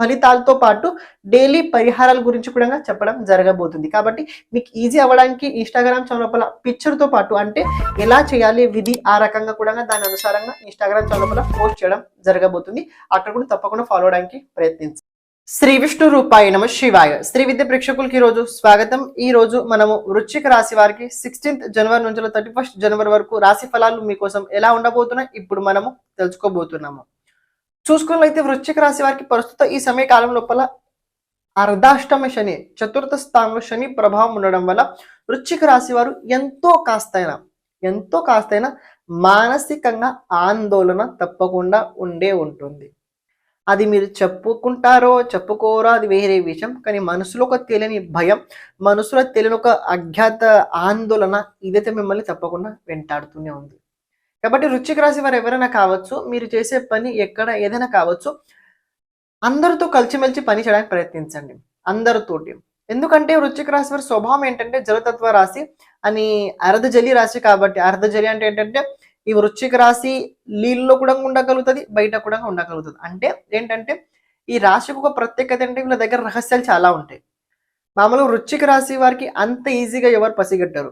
ఫలితాలతో పాటు డైలీ పరిహారాల గురించి కూడా చెప్పడం జరగబోతుంది. కాబట్టి మీకు ఈజీ అవ్వడానికి ఇన్స్టాగ్రామ్ ఛానల్ పిక్చర్తో పిక్చర్తో పాటు అంటే ఎలా చేయాలి విధి ఆ రకంగా కూడా దాని అనుసారంగా ఇన్స్టాగ్రామ్ ఛానల్ పోస్ట్ చేయడం జరగబోతుంది. అక్కడ కూడా తప్పకుండా ఫాలో అవడానికి ప్రయత్నించండి. శ్రీ విష్ణు రూపాయ నమ శివాయ. శ్రీ విద్య ప్రేక్షకులకి రోజు స్వాగతం. ఈ రోజు మనము వృశ్చిక రాశి వారికి సిక్స్టీన్త్ జనవరి నుంచి థర్టీ ఫస్ట్ జనవరి వరకు రాశి ఫలాలు మీకోసం ఎలా ఉండబోతున్నాయి ఇప్పుడు మనము తెలుసుకోబోతున్నాము. చూసుకున్నట్లయితే వృశ్చిక రాశి వారికి ప్రస్తుత ఈ సమయకాలం లోపల అర్ధాష్టమ శని చతుర్థ స్థానంలో శని ప్రభావం ఉండడం వల్ల వృశ్చిక రాశి వారు ఎంతో కాస్తైనా ఎంతో కాస్తైనా మానసికంగా ఆందోళన తప్పకుండా ఉండే ఉంటుంది. అది మీరు చెప్పుకుంటారో చెప్పుకోరో అది వేరే విషయం. కానీ మనసులో ఒక తెలియని భయం మనసులో తెలియని ఒక అజ్ఞాత ఆందోళన ఇదైతే మిమ్మల్ని తప్పకుండా వెంటాడుతూనే ఉంది. కాబట్టి రుచికి రాశి వారు ఎవరైనా కావచ్చు మీరు చేసే పని ఎక్కడ ఏదైనా కావచ్చు అందరితో కలిసిమెలిసి పని చేయడానికి ప్రయత్నించండి. అందరితోటి. ఎందుకంటే వృశ్చిక రాశి వారి స్వభావం ఏంటంటే జలతత్వ రాశి అని అర్ధజలి రాశి కాబట్టి అర్ధజలి అంటే ఏంటంటే ఈ వృశ్చిక రాశి నీళ్ళలో కూడా ఉండగలుగుతుంది బయట కూడా ఉండగలుగుతుంది. అంటే ఏంటంటే ఈ రాశికి ఒక ప్రత్యేకత అంటే వీళ్ళ దగ్గర రహస్యాలు చాలా ఉంటాయి. మామూలుగా వృశ్చిక రాశి వారికి అంత ఈజీగా ఎవరు పసిగట్టారు.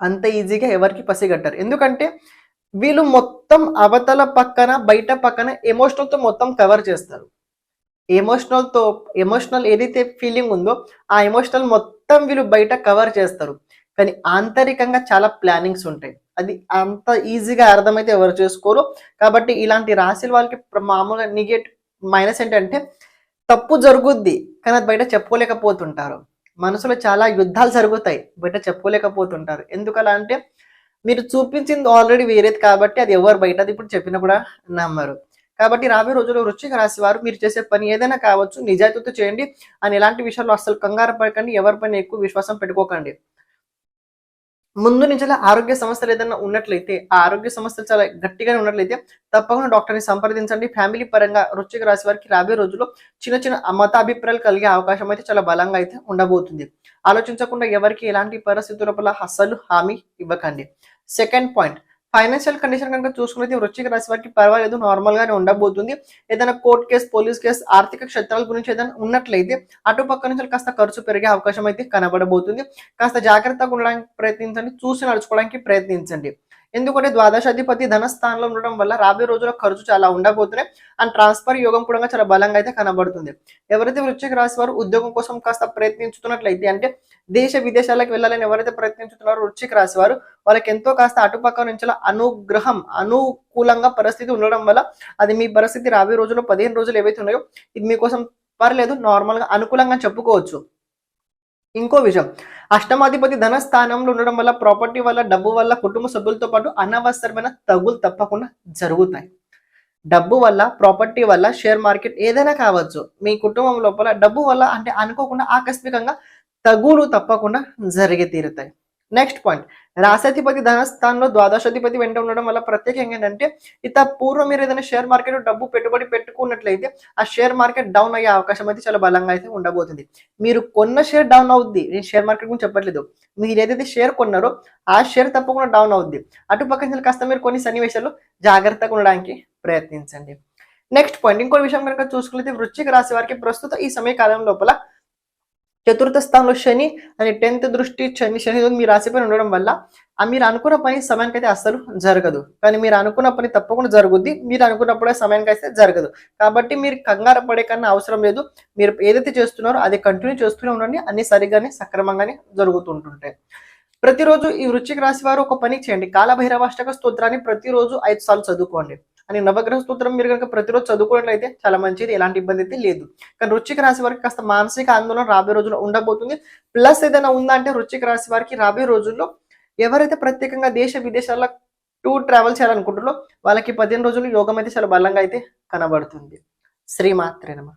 అంత ఈజీగా ఎవరికి పసిగట్టారు ఎందుకంటే వీళ్ళు మొత్తం అవతల పక్కన బయట పక్కన ఎమోషనల్తో మొత్తం కవర్ చేస్తారు. ఎమోషనల్తో ఎమోషనల్ ఏదైతే ఫీలింగ్ ఉందో ఆ ఎమోషనల్ మొత్తం వీళ్ళు బయట కవర్ చేస్తారు. కానీ ఆంతరికంగా చాలా ప్లానింగ్స్ ఉంటాయి. అది అంత ఈజీగా అర్థమైతే ఎవరు చేసుకోరు. కాబట్టి ఇలాంటి రాశుల వాళ్ళకి మామూలుగా నిగేట్ మైనస్ ఏంటంటే తప్పు జరుగుద్ది కానీ అది బయట చెప్పుకోలేకపోతుంటారు. మనసులో చాలా యుద్ధాలు జరుగుతాయి. బయట చెప్పుకోలేకపోతుంటారు. ఎందుకలా అంటే మీరు చూపించింది ఆల్రెడీ వేరేది కాబట్టి అది ఎవరు బయట అది ఇప్పుడు చెప్పినా కూడా నమ్మరు. కాబట్టి రాబోయే రోజుల్లో వృశ్చిక రాశి వారు మీరు చేసే పని ఏదైనా కావచ్చు నిజాయితీతో చేయండి. అని ఎలాంటి విషయాల్లో అసలు కంగారు పడకండి. ఎవరి పని ఎక్కువ విశ్వాసం పెట్టుకోకండి. ముందు నుంచి ఆరోగ్య సమస్యలు ఏదైనా ఉన్నట్లయితే ఆ ఆరోగ్య సమస్యలు చాలా గట్టిగానే ఉన్నట్లయితే తప్పకుండా డాక్టర్ని సంప్రదించండి. ఫ్యామిలీ పరంగా వృశ్చిక రాశి వారికి రాబోయే రోజుల్లో చిన్న చిన్న మతాభిప్రాయాలు కలిగే అవకాశం అయితే చాలా బలంగా అయితే ఉండబోతుంది. ఆలోచించకుండా ఎవరికి ఎలాంటి పరిస్థితుల లోపల అస్సలు హామీ ఇవ్వకండి. సెకండ్ పాయింట్ ఫైనాన్షియల్ కండిషన్ కనుక చూసుకున్నది వృశ్చిక రాశి వారికి పర్వాలేదు నార్మల్ గానే ఉండబోతుంది. ఏదైనా కోర్టు కేసు పోలీస్ కేసు ఆర్థిక క్షేత్రాల గురించి ఏదైనా ఉన్నట్లయితే అటుపక్క నుంచి కాస్త ఖర్చు పెరిగే అవకాశం అయితే కనబడబోతుంది. కాస్త జాగ్రత్తగా ఉండడానికి ప్రయత్నించండి చూసి నడుచుకోవడానికి ప్రయత్నించండి. ఎందుకంటే ద్వాదశాధిపతి ధనస్థానంలో ఉండడం వల్ల రాబోయే రోజుల్లో ఖర్చు చాలా ఉండబోతున్నాయి. అండ్ ట్రాన్స్ఫర్ యోగం కూడా చాలా బలంగా అయితే కనబడుతుంది. ఎవరైతే వృశ్చిక రాశి వారు ఉద్యోగం కోసం కాస్త ప్రయత్నించుతున్నట్లయితే అంటే దేశ విదేశాలకు వెళ్ళాలని ఎవరైతే ప్రయత్నించుతున్నారో వృశ్చిక రాశి వారు వాళ్ళకి ఎంతో కాస్త అటుపక్క నుంచి అనుగ్రహం అనుకూలంగా పరిస్థితి ఉండడం వల్ల అది మీ పరిస్థితి రాబోయే రోజుల్లో పదిహేను రోజులు ఏవైతే ఉన్నాయో ఇది మీకోసం పర్లేదు నార్మల్గా అనుకూలంగా చెప్పుకోవచ్చు. ఇంకో విషయం. అష్టమాధిపతి ధన స్థానంలో ఉండడం వల్ల ప్రాపర్టీ వల్ల డబ్బు వల్ల కుటుంబ సభ్యులతో పాటు అనవసరమైన తగులు తప్పకుండా జరుగుతాయి. డబ్బు వల్ల ప్రాపర్టీ వల్ల షేర్ మార్కెట్ ఏదైనా కావచ్చు మీ కుటుంబం లోపల డబ్బు వల్ల అంటే అనుకోకుండా ఆకస్మికంగా తగులు తప్పకుండా జరిగి తీరుతాయి. నెక్స్ట్ పాయింట్ రాశాధిపతి ధనస్థానంలో ద్వాదశాధిపతి వెంట ఉండడం వల్ల ప్రత్యేకంగా ఏంటంటే ఇత పూర్వం మీరు ఏదైనా షేర్ మార్కెట్ డబ్బు పెట్టుబడి పెట్టుకున్నట్లయితే ఆ షేర్ మార్కెట్ డౌన్ అయ్యే అవకాశం అయితే చాలా బలంగా అయితే ఉండబోతుంది. మీరు కొన్న షేర్ డౌన్ అవుద్ది. నేను షేర్ మార్కెట్ గురించి చెప్పట్లేదు. మీరు ఏదైతే షేర్ కొన్నారో ఆ షేర్ తప్పకుండా డౌన్ అవుద్ది. అటుపక్క కాస్త మీరు కొన్ని సన్నివేశాలు జాగ్రత్తగా ఉండడానికి ప్రయత్నించండి. నెక్స్ట్ పాయింట్ ఇంకో విషయం కనుక చూసుకున్నది వృశ్చిక రాశి వారికి ప్రస్తుత ఈ సమయ కాలం లోపల చతుర్థ స్థానంలో శని అని టెన్త్ దృష్టి శని శని మీ రాశిపైన ఉండడం వల్ల ఆ మీరు అనుకున్న పని సమయానికి అయితే అస్సలు జరగదు. కానీ మీరు అనుకున్న పని తప్పకుండా జరుగుద్ది. మీరు అనుకున్నప్పుడే సమయానికి అయితే జరగదు. కాబట్టి మీరు కంగారు పడే కన్నా అవసరం లేదు. మీరు ఏదైతే చేస్తున్నారో అది కంటిన్యూ చేస్తూనే ఉండండి. అన్ని సరిగానే సక్రమంగానే జరుగుతుంటుంటాయి ప్రతిరోజు ఈ వృశ్చిక రాశి వారు ఒక పని చేయండి. కాలభైరవాష్టక స్తోత్రాన్ని ప్రతిరోజు ఐదు సార్లు చదువుకోండి. అని నవగ్రహ స్తోత్రం మీరు కనుక ప్రతిరోజు చదువుకున్నట్లయితే చాలా మంచిది ఎలాంటి ఇబ్బంది అయితే లేదు. కానీ వృచ్చిక రాశి వారికి కాస్త మానసిక ఆందోళన రాబోయే రోజుల్లో ఉండబోతుంది. ప్లస్ ఏదైనా ఉందా అంటే వృశ్చిక రాశి వారికి రాబోయే రోజుల్లో ఎవరైతే ప్రత్యేకంగా దేశ విదేశాల టూర్ ట్రావెల్ చేయాలనుకుంటున్నారో వాళ్ళకి పదిహేను రోజులు యోగం అయితే చాలా బలంగా అయితే కనబడుతుంది. శ్రీమాత్రేనమా